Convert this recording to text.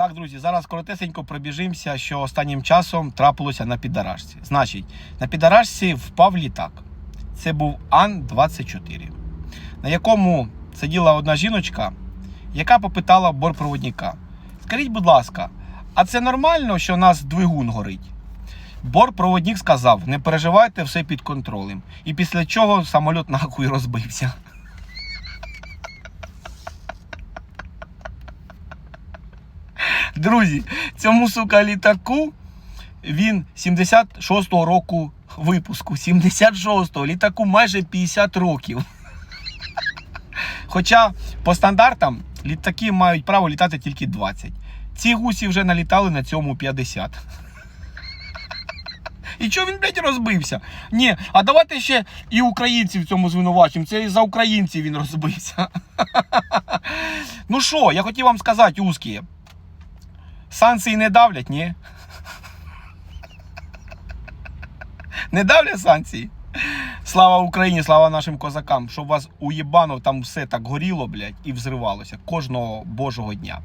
Так, друзі, зараз коротесенько пробіжимося, що останнім часом трапилося на підарашці. Значить, на підарашці впав літак. Це був Ан-24, на якому сиділа одна жіночка, яка попитала бортпроводника: Скажіть, будь ласка, а це нормально, що у нас двигун горить? Бортпроводник сказав: не переживайте, все під контролем. І після чого самоліт нахуй розбився. Друзі, цьому сука літаку він 76-го року випуску. 76-го літаку майже 50 років. Хоча по стандартам літаки мають право літати тільки 20. Ці гусі вже налітали на цьому 50. І чого він, блядь, розбився? Ні, а давайте ще і українців в цьому звинувачимо. Це і за українців він розбився. Ну що, я хотів вам сказати, узкі. Санкції не давлять, ні? Не давлять санкції? Слава Україні, слава нашим козакам, щоб вас уєбано там все так горіло, блядь, і взривалося кожного божого дня.